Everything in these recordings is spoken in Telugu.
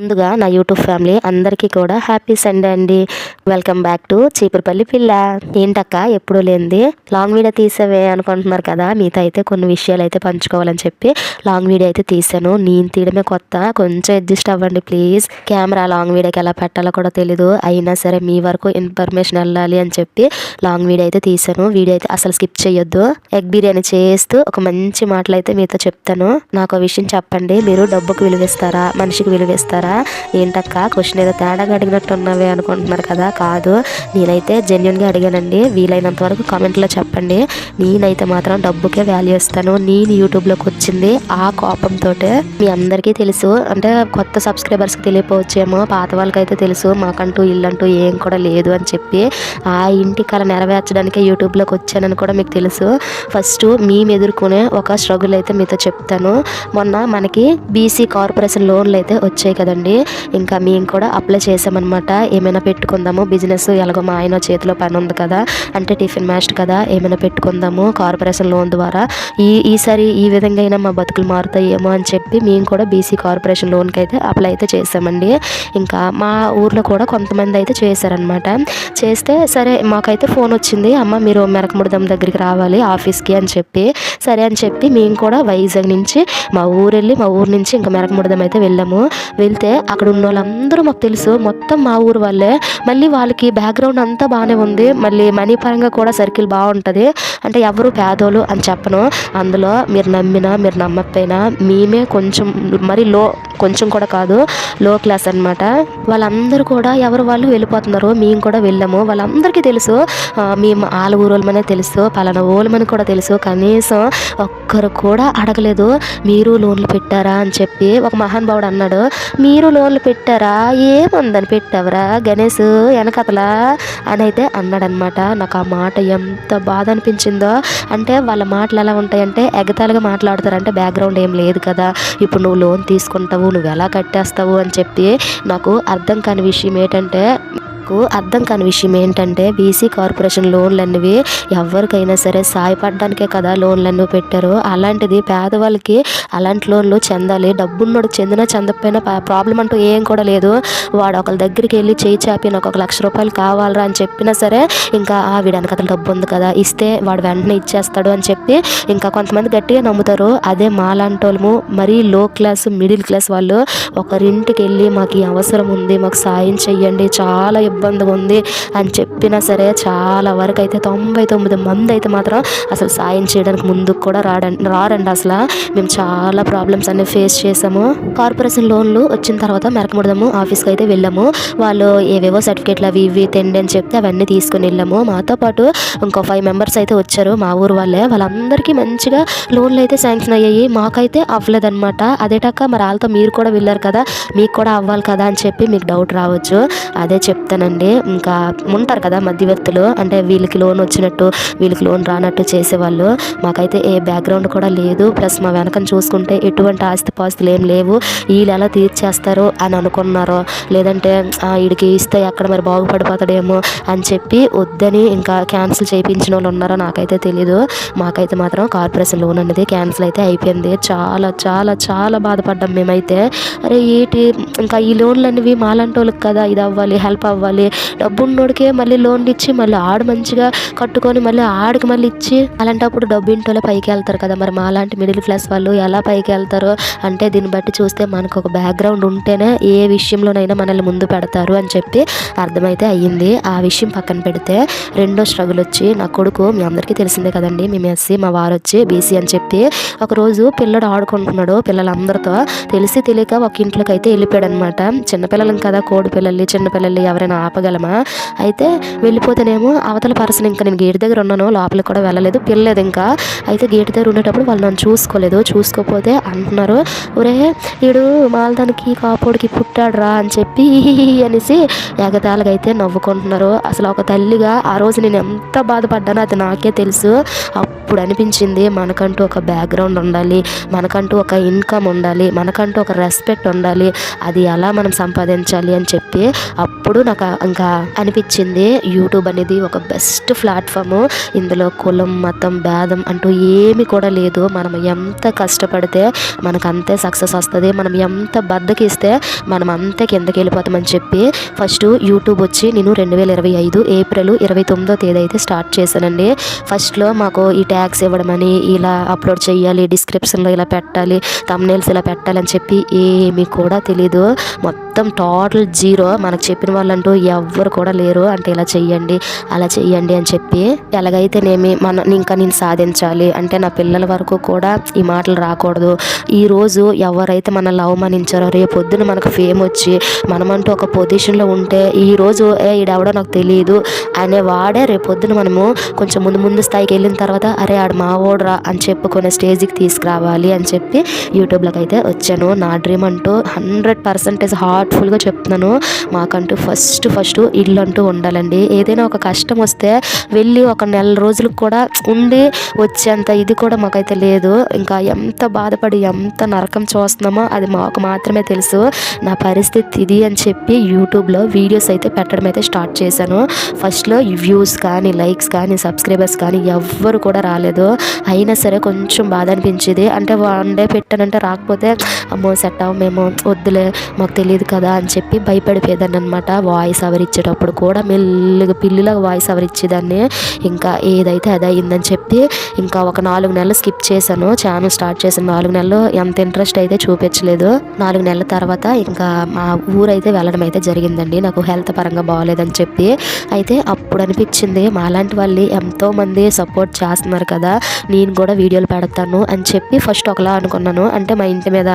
ముందుగా నా యూట్యూబ్ ఫ్యామిలీ అందరికీ కూడా హ్యాపీ సండే అండి. వెల్కమ్ బ్యాక్ టు చీపురుపల్లి పిల్ల. ఏంటక్క ఎప్పుడు లేనిది? లాంగ్ వీడియో తీసావే అనుకుంటున్నారు కదా మీతో అయితే కొన్ని విషయాలు అయితే పంచుకోవాలని చెప్పి లాంగ్ వీడియో అయితే తీసాను. నేను తీయడమే కొత్త కొంచెం అడ్జస్ట్ అవ్వండి ప్లీజ్. కెమెరా లాంగ్ వీడియోకి ఎలా పెట్టాలో కూడా తెలీదు. అయినా సరే మీ వరకు ఇన్ఫర్మేషన్ వెళ్ళాలి అని చెప్పి లాంగ్ వీడియో అయితే తీసాను. వీడియో అయితే అసలు స్కిప్ చేయొద్దు. ఎగ్ బిర్యానీ చేస్తూ ఒక మంచి మాటలు అయితే మీతో చెప్తాను. నాకు ఒక విషయం చెప్పండి. మీరు డబ్బుకు విలువిస్తారా? మనిషికి విలువిస్తారా? ఏంటక్క? క్వశ్చన్ ఏదో తేడాగా అడిగినట్టు ఉన్నవి అనుకుంటున్నారు కదా? కాదు. నేనైతే జెన్యున్గా అడిగానండి. వీలైనంత వరకు కామెంట్లో చెప్పండి. నేనైతే మాత్రం డబ్బుకే వాల్యూ ఇస్తాను. నేను యూట్యూబ్లోకి వచ్చింది ఆ కోపంతో మీ అందరికీ తెలుసు. అంటే కొత్త సబ్స్క్రైబర్స్కి తెలియపోవచ్చేమో. పాత వాళ్ళకైతే తెలుసు. మాకంటూ ఇల్లంటూ ఏం కూడా లేదు అని చెప్పి ఆ ఇంటి కళ నెరవేర్చడానికి యూట్యూబ్లోకి వచ్చానని కూడా మీకు తెలుసు. ఫస్ట్ మేము ఎదుర్కొనే ఒక స్ట్రగుల్ అయితే మీతో చెప్తాను. మొన్న మనకి బీసీ కార్పొరేషన్ లోన్లు అయితే వచ్చాయి కదండి. ఇంకా మేము కూడా అప్లై చేసామన్నమాట. ఏమైనా పెట్టుకుందాము బిజినెస్ ఎలాగో మా ఆయన చేతిలో పని ఉంది కదా అంటే టిఫిన్ మాస్టర్ కదా ఏమైనా పెట్టుకుందాము కార్పొరేషన్ లోన్ ద్వారా. ఈ ఈసారి ఈ విధంగా అయినా మా బతుకులు మారుతాయేమో అని చెప్పి మేము కూడా బీసీ కార్పొరేషన్ లోన్కి అయితే అప్లై అయితే చేసామండి. ఇంకా మా ఊర్లో కూడా కొంతమంది అయితే చేశారనమాట చేస్తే సరే మాకైతే ఫోన్ వచ్చింది అమ్మ మీరు మెరకముడదం దగ్గరికి రావాలి ఆఫీస్కి అని చెప్పి. సరే అని చెప్పి మేము కూడా వైజాగ్ నుంచి మా ఊరు వెళ్ళి మా ఊరు నుంచి ఇంకా మెరకముడదం అయితే వెళ్ళాము. వెళ్తే అక్కడ ఉన్న వాళ్ళందరూ మాకు తెలుసు. మొత్తం మా ఊరు వాళ్ళే. మళ్ళీ వాళ్ళకి బ్యాక్గ్రౌండ్ అంతా బాగానే ఉంది. మళ్ళీ మనీ పరంగా కూడా సర్కిల్ బాగుంటుంది. అంటే ఎవరు పేదోళ్ళు అని చెప్పను. అందులో మీరు నమ్మినా మీరు నమ్మకపోయినా మేమే కొంచెం మరి లో కొంచెం కూడా కాదు లో క్లాస్ అనమాట వాళ్ళందరూ కూడా ఎవరు వాళ్ళు వెళ్ళిపోతున్నారు మేము కూడా వెళ్ళాము. వాళ్ళందరికీ తెలుసు. మేము వాళ్ళ ఊరోళ్ళమనే తెలుసు. పలానా ఓలమని కూడా తెలుసు. కనీసం ఒక్కరు కూడా అడగలేదు. మీరు లోన్లు పెట్టారా అని చెప్పి ఒక మహానుభావుడు అన్నాడు. మీరు లోన్లు పెట్టారా? ఏముందని పెట్టావరా? గణేష్ వెనకతలా? అని అయితే అన్నాడనమాట నాకు ఆ మాట ఎంత బాధ అనిపించిందో. అంటే వాళ్ళ మాటలు ఎలా ఉంటాయంటే ఎగతాళిగా మాట్లాడతారు. అంటే బ్యాక్గ్రౌండ్ ఏం లేదు కదా. ఇప్పుడు నువ్వు లోన్ తీసుకుంటావు నువ్వు ఎలా కట్టేస్తావు అని చెప్పి నాకు అర్థం కాని విషయం ఏంటంటే నాకు అర్థం కాని విషయం ఏంటంటే బీసీ కార్పొరేషన్ లోన్లు అనేవి ఎవరికైనా సరే సాయపడడానికే కదా లోన్లు అనేవి పెట్టారు. అలాంటిది పేదవాళ్ళకి అలాంటి లోన్లు చెందాలి. డబ్బున్నోడు చెందినా చెందకపోయినా ప్రాబ్లం అంటూ ఏం కూడా లేదు. వాడు ఒకళ్ళ దగ్గరికి వెళ్ళి చేయి చాపి నాకు ఒక లక్ష రూపాయలు కావాలరా అని చెప్పినా సరే ఇంకా ఆ వీడానికి అతను డబ్బు ఉంది కదా ఇస్తే వాడు వెంటనే ఇచ్చేస్తాడు అని చెప్పి ఇంకా కొంతమంది గట్టిగా నమ్ముతారు. అదే మాలాంటి వాళ్ళము మరీ లో క్లాస్ మిడిల్ క్లాస్ వాళ్ళు ఒకరింటికి వెళ్ళి మాకు అవసరం ఉంది మాకు సాయం చెయ్యండి చాలా ఇబ్బందిగా ఉంది అని చెప్పినా సరే చాలా వరకు అయితే తొంభై తొమ్మిది మంది అయితే మాత్రం అసలు సాయం చేయడానికి ముందుకు కూడా రాడండి రారండి అసలు. మేము చాలా ప్రాబ్లమ్స్ అన్ని ఫేస్ చేసాము. కార్పొరేషన్ లోన్లు వచ్చిన తర్వాత మెరకముడదాము ఆఫీస్కి అయితే వెళ్ళాము. వాళ్ళు ఏవేవో సర్టిఫికేట్లు అవి ఇవి తెండి అని చెప్తే అవన్నీ తీసుకుని వెళ్ళాము. మాతో పాటు ఇంకో ఫైవ్ మెంబర్స్ అయితే వచ్చారు మా ఊరు వాళ్ళే. వాళ్ళందరికీ మంచిగా లోన్లు అయితే శాంక్షన్ అయ్యాయి. మాకైతే అవ్వలేదన్నమాట. అదేటాక మరి వాళ్ళతో మీరు కూడా వెళ్ళారు కదా మీకు కూడా అవ్వాలి కదా అని చెప్పి మీకు డౌట్ రావచ్చు. అదే చెప్తాను చెప్తానండి ఇంకా ఉంటారు కదా మధ్యవర్తులు. అంటే వీళ్ళకి లోన్ వచ్చినట్టు వీళ్ళకి లోన్ రానట్టు చేసేవాళ్ళు. మాకైతే ఏ బ్యాక్గ్రౌండ్ కూడా లేదు. ప్లస్ మా వెనకన చూసుకుంటే ఎటువంటి ఆస్తిపాస్తులు ఏం లేవు. వీళ్ళు ఎలా తీర్చేస్తారు అని అనుకున్నారో. లేదంటే వీడికి ఇస్తే ఎక్కడ మరి బాగుపడిపోతాడేమో అని చెప్పి వద్దని ఇంకా క్యాన్సిల్ చేయించిన వాళ్ళు ఉన్నారో నాకైతే తెలీదు. మాకైతే మాత్రం కార్పొరేషన్ లోన్ అనేది క్యాన్సిల్ అయితే అయిపోయింది. చాలా చాలా చాలా బాధపడ్డాం మేమైతే. అరే ఏంటి? ఇంకా ఈ లోన్లు అనేవి మాలాంటి వాళ్ళకి కదా ఇది అవ్వాలి హెల్ప్ అవ్వాలి. డబ్బు ఉన్నోడికే మళ్ళీ లోన్లు ఇచ్చి మళ్ళీ ఆడు మంచిగా కట్టుకొని మళ్ళీ ఆడికి మళ్ళీ ఇచ్చి అలాంటప్పుడు డబ్బు ఇంటోళ్ళే పైకి వెళ్తారు కదా. మరి మాలాంటి మిడిల్ క్లాస్ వాళ్ళు ఎలా పైకి వెళ్తారు? అంటే దీన్ని బట్టి చూస్తే మనకు ఒక బ్యాక్గ్రౌండ్ ఉంటేనే ఏ విషయంలోనైనా మనల్ని ముందు పెడతారు అని చెప్పి అర్థమైతే అయ్యింది. ఆ విషయం పక్కన పెడితే రెండో స్ట్రగుల్ వచ్చి నా కొడుకు మీ అందరికీ తెలిసిందే కదండి మేము ఎస్సీ మా వారు వచ్చి బీసీ అని చెప్పి ఒకరోజు పిల్లడు ఆడుకుంటున్నాడు. పిల్లలందరితో తెలిసి తెలియక ఒక ఇంట్లోకి అయితే వెళ్ళిపోయాడు అనమాట చిన్నపిల్లలం కదా కోడి పిల్లల్ని చిన్నపిల్లల్ని ఎవరైనా ఆపగలమా? అయితే వెళ్ళిపోతేనేమో అవతల పర్సన్ ఇంకా నేను గేట్ దగ్గర ఉన్నాను లోపలికి కూడా వెళ్ళలేదు పిల్లలేదు ఇంకా. అయితే గేట్ దగ్గర ఉండేటప్పుడు వాళ్ళు నన్ను చూసుకోలేదు చూసుకోకపోతే అంటున్నారు ఒరే వీడు మాలదానికి కాపోడికి పుట్టాడు రా అని చెప్పి అనేసి ఎగతాళిగా అయితే నవ్వుకుంటున్నారు. అసలు ఒక తల్లిగా ఆ రోజు నేను ఎంత బాధపడ్డానో అది నాకే తెలుసు. అప్పుడు అనిపించింది మనకంటూ ఒక బ్యాక్గ్రౌండ్ ఉండాలి మనకంటూ ఒక ఇన్కమ్ ఉండాలి మనకంటూ ఒక రెస్పెక్ట్ ఉండాలి అది ఎలా మనం సంపాదించాలి అని చెప్పి అప్పుడు నాకు ఇంకా అనిపించింది. యూట్యూబ్ అనేది ఒక బెస్ట్ ప్లాట్ఫామ్ ఇందులో కులం మతం భేదం అంటూ ఏమి కూడా లేదు. మనం ఎంత కష్టపడితే మనకు అంతే సక్సెస్ వస్తుంది. మనం ఎంత బద్దకిస్తే మనం అంతే కిందకి వెళ్ళిపోతామని చెప్పి ఫస్ట్ యూట్యూబ్ వచ్చి నేను రెండు వేల ఇరవై ఐదు ఏప్రిల్ ఇరవై తొమ్మిదో తేదీ అయితే స్టార్ట్ చేశానండి. ఫస్ట్లో మాకు ఈ ట్యాగ్స్ ఇవ్వడమని ఇలా అప్లోడ్ చేయాలి డిస్క్రిప్షన్లో ఇలా పెట్టాలి తమ్నేల్స్ ఇలా పెట్టాలని చెప్పి ఏమీ కూడా తెలీదు. మొత్తం టోటల్ జీరో మనకు చెప్పిన వాళ్ళంటూ ఎవ్వరు కూడా లేరు అంటే ఇలా చెయ్యండి అలా చెయ్యండి అని చెప్పి ఎలాగైతేనేమి మన ఇంకా నేను సాధించాలి అంటే నా పిల్లల వరకు కూడా ఈ మాటలు రాకూడదు. ఈరోజు ఎవరైతే మనల్ని అవమానించారో రేపొద్దున మనకు ఫేమ్ వచ్చి మనమంటూ ఒక పొజిషన్లో ఉంటే ఈరోజు ఏ ఈడెవడో నాకు తెలియదు అనే వాడే రేపొద్దున మనము కొంచెం ముందు ముందు స్థాయికి వెళ్ళిన తర్వాత అరే ఆడు మా ఓడరా అని చెప్పుకునే స్టేజ్కి తీసుకురావాలి అని చెప్పి యూట్యూబ్లోకి అయితే వచ్చాను. నా డ్రీమ్ అంటూ హండ్రెడ్ పర్సెంటేజ్ హార్ట్ఫుల్గా చెప్తున్నాను. మాకంటూ ఫస్ట్ ఫస్ట్ ఇల్లు అంటూ ఉండాలండి. ఏదైనా ఒక కష్టం వస్తే వెళ్ళి ఒక నెల రోజులకు కూడా ఉండి వచ్చేంత ఇది కూడా మాకైతే లేదు. ఇంకా ఎంత బాధపడి ఎంత నరకం చూస్తున్నామో అది మాకు మాత్రమే తెలుసు. నా పరిస్థితి ఇది అని చెప్పి యూట్యూబ్లో వీడియోస్ అయితే పెట్టడం అయితే స్టార్ట్ చేశాను. ఫస్ట్లో వ్యూస్ కానీ లైక్స్ కానీ సబ్స్క్రైబర్స్ కానీ ఎవ్వరు కూడా రాలేదు. అయినా సరే కొంచెం బాధ అనిపించేది. అంటే వన్ డే పెట్టానంటే రాకపోతే అమ్మో సెట్ అవ్వ మేము వద్దులే మాకు తెలియదు కదా అని చెప్పి భయపడిపోయేదాన్ని అనమాట వాయిస్ వాయిస్ అవర్ ఇచ్చేటప్పుడు కూడా మెల్లిగా పిల్లిలాగా వాయిస్ అవర్ ఇచ్చేదాన్ని ఇంకా ఏదైతే అది అయిందని చెప్పి ఇంకా ఒక నాలుగు నెలలు స్కిప్ చేశాను. ఛానల్ స్టార్ట్ చేసిన నాలుగు నెలలు ఎంత ఇంట్రెస్ట్ అయితే చూపించలేదు. నాలుగు నెలల తర్వాత ఇంకా మా ఊరైతే వెళ్ళడం అయితే జరిగిందండి. నాకు హెల్త్ పరంగా బాగోలేదని చెప్పి అయితే అప్పుడు అనిపించింది మాలాంటి వాళ్ళు ఎంతోమంది సపోర్ట్ చేస్తున్నారు కదా నేను కూడా వీడియోలు పెడతాను అని చెప్పి ఫస్ట్ ఒకలా అనుకున్నాను. అంటే మా ఇంటి మీద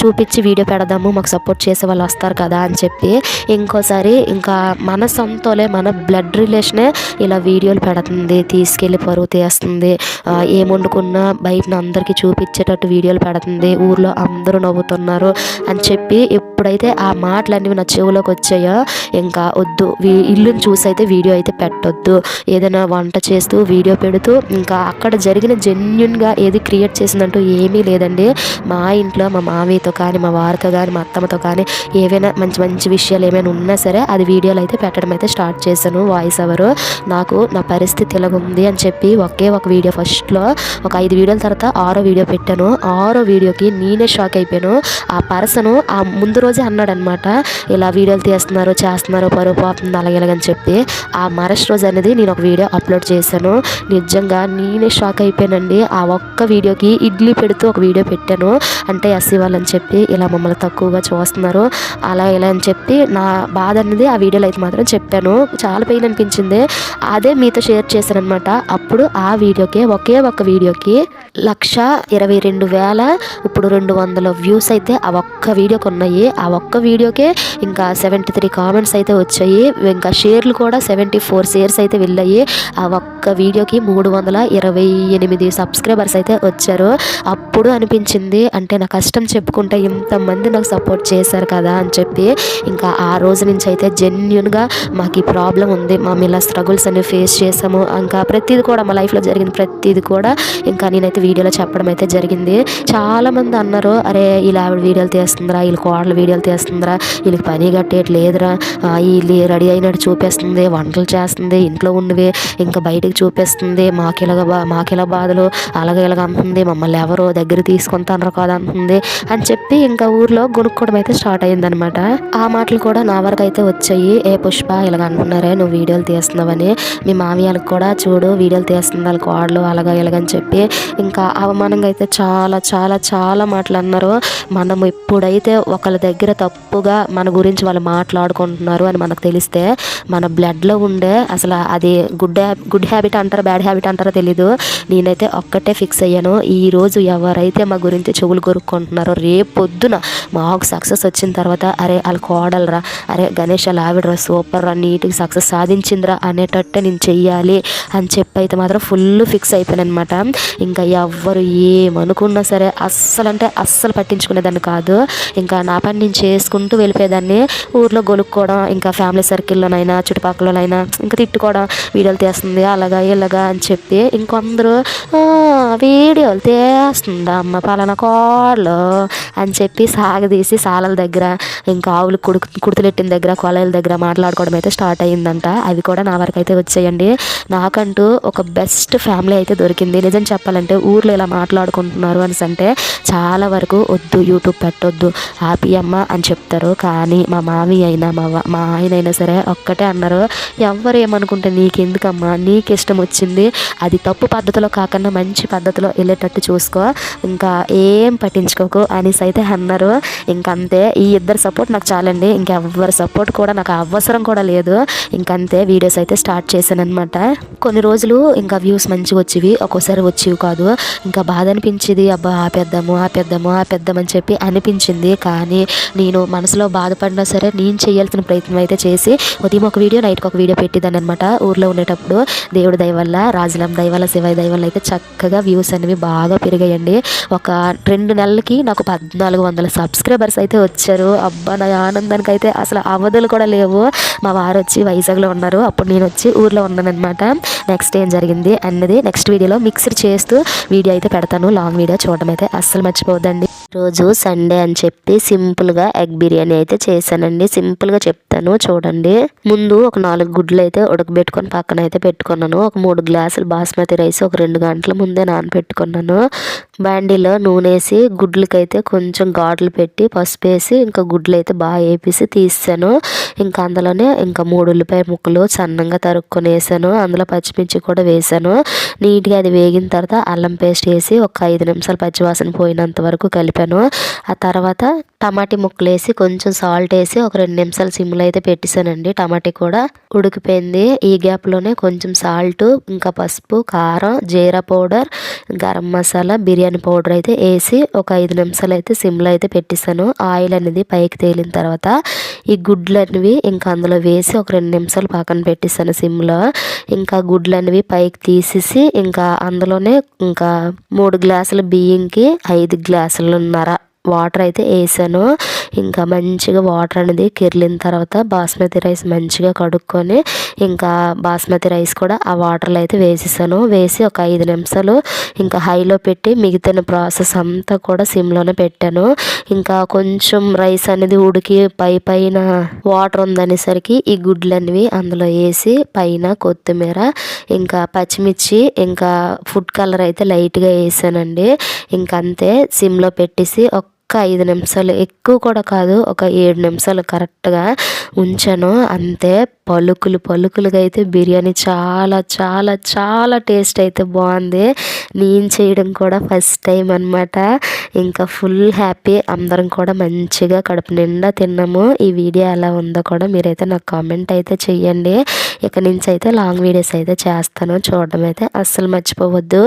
చూపించి వీడియో పెడదాము మాకు సపోర్ట్ చేసే వాళ్ళు వస్తారు కదా అని చెప్పి ఇంకోసారి ఇంకా మన సొంతలే మన బ్లడ్ రిలేషనే ఇలా వీడియోలు పెడుతుంది తీసుకెళ్ళి పరువు తీస్తుంది ఆ, ఏం వండుకున్నా బయట అందరికీ చూపించేటట్టు వీడియోలు పెడుతుంది ఊర్లో అందరూ నవ్వుతున్నారు అని చెప్పి ఎప్పుడైతే ఆ మాటలన్నీ నా చెవులోకి వచ్చాయో ఇంకా వద్దు ఇల్లుని చూసి అయితే వీడియో అయితే పెట్టొద్దు ఏదైనా వంట చేస్తూ వీడియో పెడుతూ ఇంకా అక్కడ జరిగిన జెన్యున్గా ఏది క్రియేట్ చేసిందంటూ ఏమీ లేదండి. మా ఇంట్లో మా మామయ్యతో కానీ మా వారితో కానీ మా అత్తమ్మతో కానీ ఏవైనా మంచి మంచి విషయాలు ఏమైనా ఉన్నా సరే అది వీడియోలు అయితే పెట్టడం అయితే స్టార్ట్ చేశాను. వాయిస్ ఓవర్ నాకు నా పరిస్థితి ఇలాగ ఉంది అని చెప్పి ఒకే ఒక వీడియో ఫస్ట్లో ఒక ఐదు వీడియోల తర్వాత ఆరో వీడియో పెట్టాను. ఆరో వీడియోకి నేనే షాక్ అయిపోయాను. ఆ పర్సన్ ఆ ముందు రోజే అన్నాడనమాట ఇలా వీడియోలు తీస్తున్నారు చేస్తున్నారు పరుపు అవుతుంది అలాగే ఇలాగని చెప్పి. ఆ మరస్ట్ రోజు అనేది నేను ఒక వీడియో అప్లోడ్ చేశాను. నిజంగా నేనే షాక్ అయిపోయానండి. ఆ ఒక్క వీడియోకి ఇడ్లీ పెడుతూ ఒక వీడియో పెట్టాను. అంటే ఎస్సీ వాళ్ళని చెప్పి ఇలా మమ్మల్ని తక్కువగా చూస్తున్నారు అలా ఇలా అని చెప్పి నా బాధ అనేది ఆ వీడియోలో అయితే మాత్రం చెప్పాను. చాలా పెయిన్ అనిపించింది. అదే మీతో షేర్ చేశాను అనమాట అప్పుడు ఆ వీడియోకే ఒకే ఒక వీడియోకి లక్ష ఇరవై రెండు వేల ఇప్పుడు రెండు వందల వ్యూస్ అయితే ఆ ఒక్క వీడియోకి ఉన్నాయి ఆ ఒక్క వీడియోకే ఇంకా సెవెంటీ త్రీ కామెంట్స్ అయితే వచ్చాయి. ఇంకా షేర్లు కూడా సెవెంటీ ఫోర్ షేర్స్ అయితే వెళ్ళాయి. ఆ ఒక్క వీడియోకి మూడు వందల ఇరవై ఎనిమిది సబ్స్క్రైబర్స్ అయితే వచ్చారు. అప్పుడు అనిపించింది అంటే నా కష్టం చెప్పుకుంటే ఇంతమంది నాకు సపోర్ట్ చేశారు కదా అని చెప్పి. ఇంకా ఆ రోజు నుంచి అయితే జెన్యున్గా మాకు ఈ ప్రాబ్లం ఉంది. మేము ఇలా స్ట్రగుల్స్ అన్ని ఫేస్ చేసాము ఇంకా ప్రతిది కూడా మా లైఫ్లో జరిగిన ప్రతిది కూడా ఇంకా నేనైతే వీడియోలో చెప్పడం అయితే జరిగింది. చాలామంది అన్నారు అరే ఇలా ఆవిడ వీడియోలు తీస్తుందిరా వీళ్ళు కోడలు వీడియోలు తీస్తుందిరా వీళ్ళకి పని కట్టేటి లేదురా వీళ్ళు రెడీ అయినట్టు చూపిస్తుంది వంటలు చేస్తుంది ఇంట్లో ఉన్నవి ఇంకా బయటకు చూపిస్తుంది మాకు ఇలాగ బా మాకు ఇలా బాధలు అలాగే ఇలాగ అంటుంది మమ్మల్ని ఎవరో దగ్గర తీసుకుంటారు కదా అంటుంది అని చెప్పి ఇంకా ఊర్లో కొనుక్కోవడం అయితే స్టార్ట్ అయిందనమాట ఆ మాటలు కూడా నా వరకు అయితే వచ్చాయి. ఏ పుష్ప ఇలాగ అంటున్నారే నువ్వు వీడియోలు తీస్తున్నావని మీ మామయ్యలకు కూడా చూడు వీడియోలు తీస్తుంది వాళ్ళ కోడలు అలాగ ఇలాగని చెప్పి ఇంకా ఇంకా అవమానంగా అయితే చాలా చాలా చాలా మాటలు అన్నారు. మనం ఎప్పుడైతే ఒకళ్ళ దగ్గర తప్పుగా మన గురించి వాళ్ళు మాట్లాడుకుంటున్నారు అని మనకు తెలిస్తే మన బ్లడ్లో ఉండే అసలు అది గుడ్ గుడ్ హ్యాబిట్ అంటారా బ్యాడ్ హ్యాబిట్ అంటారో తెలీదు. నేనైతే ఒక్కటే ఫిక్స్ అయ్యాను. ఈ రోజు ఎవరైతే మా గురించి చెవులు కొరుక్కుంటున్నారో రేపు పొద్దున మాకు సక్సెస్ వచ్చిన తర్వాత అరే వాళ్ళ కోడలరా అరే గణేష్ అలా ఆవిడరా సూపర్ రా నీట్గా సక్సెస్ సాధించిందిరా అనేటట్టే నేను చెయ్యాలి అని చెప్పి అయితే మాత్రం ఫుల్ ఫిక్స్ అయిపోయాను అనమాట ఇంకా ఎవ్వరు ఏమనుకున్నా సరే అస్సలు అంటే అస్సలు పట్టించుకునేదాన్ని కాదు. ఇంకా నా పని నేను చేసుకుంటూ వెళ్ళిపోయేదాన్ని. ఊర్లో గొలుక్కోవడం ఇంకా ఫ్యామిలీ సర్కిల్లోనైనా చుట్టుపక్కలనైనా ఇంకా తిట్టుకోవడం వీడియోలు తీస్తుంది అలాగా ఇలాగా అని చెప్పి ఇంకొందరు వీడియోలు తీస్తుందా అమ్మ పలానా కోళ్ళు? అని చెప్పి సాగదీసి సాలల దగ్గర ఇంకా ఆవులు కుడు కుడుతులెట్టిన దగ్గర కొలాయిల దగ్గర మాట్లాడుకోవడం అయితే స్టార్ట్ అయ్యిందంట. అవి కూడా నా వరకు అయితే వచ్చాయండి. నాకంటూ ఒక బెస్ట్ ఫ్యామిలీ అయితే దొరికింది. నిజం చెప్పాలంటే ఊర్లో ఇలా మాట్లాడుకుంటున్నారు అనేసి అంటే చాలా వరకు వద్దు యూట్యూబ్ పెట్టొద్దు హ్యాపీ అమ్మ అని చెప్తారు. కానీ మా మావి అయినా మా మా ఆయన అయినా సరే ఒక్కటే అన్నారు. ఎవరు ఏమనుకుంటే నీకెందుకమ్మా? నీకు ఇష్టం వచ్చింది. అది తప్పు పద్ధతిలో కాకుండా మంచి పద్ధతిలో వెళ్ళేటట్టు చూసుకో. ఇంకా ఏం పట్టించుకోకు అనేసి అయితే అన్నారు. ఇంకంతే. ఈ ఇద్దరు సపోర్ట్ నాకు చాలండి. ఇంకెవ్వరి సపోర్ట్ కూడా నాకు అవసరం కూడా లేదు. ఇంకంతే. వీడియోస్ అయితే స్టార్ట్ చేశాను అనమాట కొన్ని రోజులు ఇంకా వ్యూస్ మంచిగా వచ్చేవి. ఒక్కోసారి వచ్చేవి కాదు. ఇంకా బాధ అనిపించేది అబ్బా ఆపేద్దాము ఆపేద్దాము ఆపేద్దాం అని చెప్పి అనిపించింది. కానీ నేను మనసులో బాధపడినా సరే నేను చేయాల్సిన ప్రయత్నం అయితే చేసి ఉదయం ఒక వీడియో నైట్కి ఒక వీడియో పెట్టిదాన్ని అనమాట ఊర్లో ఉండేటప్పుడు దేవుడి దయ వల్ల రాజులం దయ వల్ల శివయ్య దయ వల్ల అయితే చక్కగా వ్యూస్ అనేవి బాగా పెరిగాయండి. ఒక రెండు నెలలకి నాకు పద్నాలుగు వందల సబ్స్క్రైబర్స్ అయితే వచ్చారు. అబ్బా నా ఆనందానికి అయితే అసలు అవధులు కూడా లేవు. మా వారు వచ్చి వైజాగ్లో ఉన్నారు. అప్పుడు నేను వచ్చి ఊర్లో ఉన్నాను అనమాట నెక్స్ట్ ఏం జరిగింది అన్నది నెక్స్ట్ వీడియోలో మిక్స్డ్ చేస్తూ వీడియో అయితే పెడతాను. లాంగ్ వీడియో చూడడం అయితే అస్సలు మర్చిపోవద్దండి. రోజు సండే అని చెప్పి సింపుల్గా ఎగ్ బిర్యానీ అయితే చేశానండి. సింపుల్గా చెప్తాను చూడండి. ముందు ఒక నాలుగు గుడ్లు అయితే ఉడకబెట్టుకొని పక్కన అయితే పెట్టుకున్నాను. ఒక మూడు గ్లాసులు బాస్మతి రైస్ ఒక రెండు గంటల ముందే నానబెట్టుకున్నాను. బాండీలో నూనె వేసి గుడ్లకైతే కొంచెం గాడ్లు పెట్టి పసుపు వేసి ఇంకా గుడ్లు అయితే బాగా వేపేసి తీసాను. ఇంకా అందులోనే ఇంకా మూడు ఉల్లిపాయ ముక్కలు సన్నంగా తరుక్కొని వేసాను. అందులో పచ్చిమిర్చి కూడా వేసాను. నీట్గా అది వేగిన తర్వాత అల్లం పేస్ట్ వేసి ఒక ఐదు నిమిషాలు పచ్చివాసన పోయినంత వరకు కలిపాను. ఆ తర్వాత టమాటీ ముక్కలు వేసి కొంచెం సాల్ట్ వేసి ఒక రెండు నిమిషాలు సిమ్లో అయితే పెట్టేశానండి. టమాటీ కూడా ఉడికిపోయింది. ఈ గ్యాప్లోనే కొంచెం సాల్ట్ ఇంకా పసుపు కారం జీరా పౌడర్ గరం మసాలా బిర్యానీ పౌడర్ అయితే వేసి ఒక ఐదు నిమిషాలు అయితే సిమ్లో అయితే పెట్టేశాను. ఆయిల్ అనేది పైకి తేలిన తర్వాత ఈ గుడ్లు అనేవి ఇంకా అందులో వేసి ఒక రెండు నిమిషాలు పక్కన పెట్టేశాను సిమ్లో. ఇంకా గుడ్లు అనేవి పైకి తీసేసి ఇంకా అందులోనే ఇంకా మూడు గ్లాసుల బియ్యంకి ఐదు గ్లాసులున్నర వాటర్ అయితే వేసాను. ఇంకా మంచిగా వాటర్ అనేది కిర్లిన తర్వాత బాస్మతి రైస్ మంచిగా కడుక్కొని ఇంకా బాస్మతి రైస్ కూడా ఆ వాటర్లో అయితే వేసేసాను. వేసి ఒక ఐదు నిమిషాలు ఇంకా హైలో పెట్టి మిగతా ప్రాసెస్ అంతా కూడా సిమ్లోనే పెట్టాను. ఇంకా కొంచెం రైస్ అనేది ఉడికి పై పైన వాటర్ ఉందనేసరికి ఈ గుడ్లు అనేవి అందులో వేసి పైన కొత్తిమీర ఇంకా పచ్చిమిర్చి ఇంకా ఫుడ్ కలర్ అయితే లైట్గా వేసానండి. ఇంకా అంతే సిమ్లో పెట్టేసి ఒక ఒక్క ఐదు నిమిషాలు ఎక్కువ కూడా కాదు ఒక ఏడు నిమిషాలు కరెక్ట్గా ఉంచాను. అంతే పలుకులు పలుకులుగా అయితే బిర్యానీ చాలా చాలా చాలా టేస్ట్ అయితే బాగుంది. నేను చేయడం కూడా ఫస్ట్ టైం అనమాట ఇంకా ఫుల్ హ్యాపీ అందరం కూడా మంచిగా కడుపు నిండా తిన్నాము. ఈ వీడియో ఎలా ఉందో కూడా మీరైతే నాకు కామెంట్ అయితే చెయ్యండి. ఇక నుంచి అయితే లాంగ్ వీడియోస్ అయితే చేస్తాను. చూడడం అయితే అస్సలు మర్చిపోవద్దు.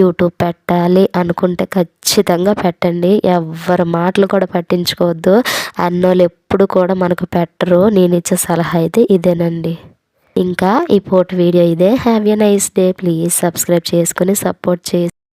యూట్యూబ్ పెట్టాలి అనుకుంటే ఖచ్చితంగా పెట్టండి. ఎవరు మాటలు కూడా పట్టించుకోవద్దు. అన్నోళ్ళు ఎప్పుడు కూడా మనకు పెట్టరు. నేను ఇచ్చే సలహా అయితే ఇదేనండి. ఇంకా ఈ పోటీ వీడియో ఇదే. Have a nice day please subscribe చేసుకొని సపోర్ట్ చేసి